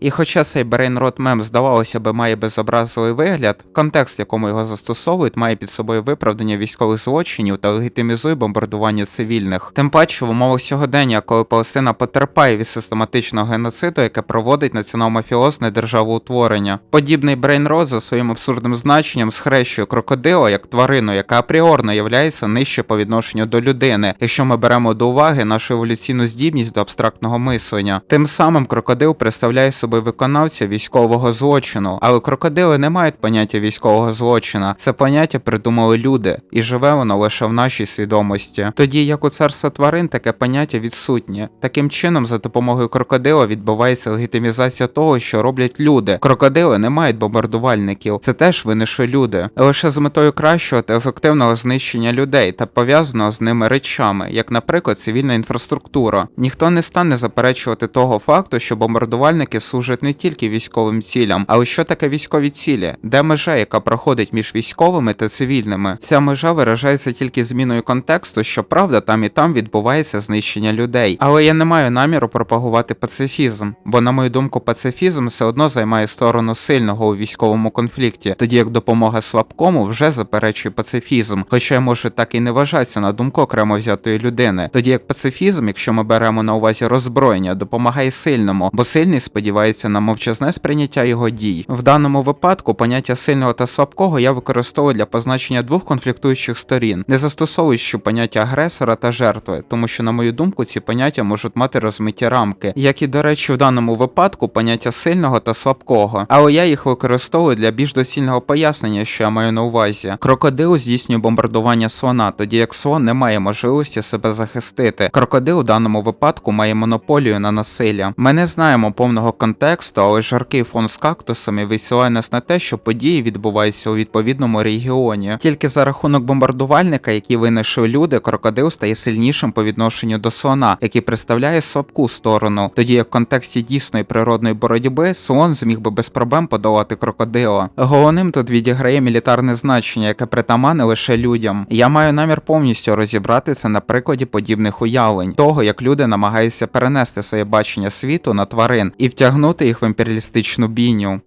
І хоча цей брейнрот мем, здавалося би, має безобразливий вигляд, контекст, в якому його застосовують, має під собою виправдання військових злочинів та легітимізує бомбардування цивільних. Тим паче в умовах сьогодення, коли Палестина потерпає від систематичного геноциду, яке проводить націонал-мафіозне державоутворення. Подібний брейнрот за своїм абсурдним значенням схрещує крокодила як тварину, яка апріорно являється нижче по відношенню до людини, якщо ми беремо до уваги нашу еволюційну здібність до абстрактного мислення. Тим самим крокодил представляє собою виконавця військового злочину, але крокодили не мають поняття військового злочина. Це поняття придумали люди, і живе воно лише в нашій свідомості. Тоді як у царства тварин таке поняття відсутнє. Таким чином, за допомогою крокодила відбувається легітимізація того, що роблять люди. Крокодили не мають бомбардувальників, це теж винайшли люди, лише з метою кращого та ефективного знищення людей та пов'язаного з ними речами, як, наприклад, цивільна інфраструктура. Ніхто не стане заперечувати того факту, що бомбардувальники служать не тільки військовим цілям, але що таке військові цілі, де межа, яка проходить між військовими та цивільними. Ця межа виражається тільки зміною контексту, що правда там і там відбувається знищення людей. Але я не маю наміру пропагувати пацифізм, бо, на мою думку, пацифізм все одно займає сторону сильного у військовому конфлікті, тоді як допомога слабкому вже заперечує пацифізм, хоча може так і не вважатися на думку окремо взятої людини. Тоді як пацифізм, якщо ми беремо на увазі роззброєння, допомагає сильному, бо сильний сподівається на мовчазне сприйняття його дій. В даному випадку поняття сильного та слабкого я використовую для позначення двох конфліктуючих сторін, не застосовуючи поняття агресора та жертви, тому що, на мою думку, ці поняття можуть мати розмиті рамки, як і, до речі, в даному випадку поняття сильного та слабкого, але я їх використовую для більш доцільного пояснення, що я маю на увазі. Крокодил здійснює бомбардування слона, тоді як слон не має можливості себе захистити. Крокодил в даному випадку має монополію на насилля. Ми не знаємо повного контексту, але жаркий фон з кактусами висилає нас на те, що події відбуваються у відповідному регіоні. Тільки за рахунок бомбардувальника, який винайшли люди, крокодил стає сильнішим по відношенню до слона, який представляє слабку сторону. Тоді як в контексті дійсної природної боротьби слон зміг би без проблем подолати крокодила. Головним тут відіграє мілітарне значення, яке притаманне лише людям. Я маю намір повністю розібрати це на прикладі подібних уявлень, того як люди намагаються перенести своє бачення світу на тварин і втягнути їх в імперіалістичну бійню.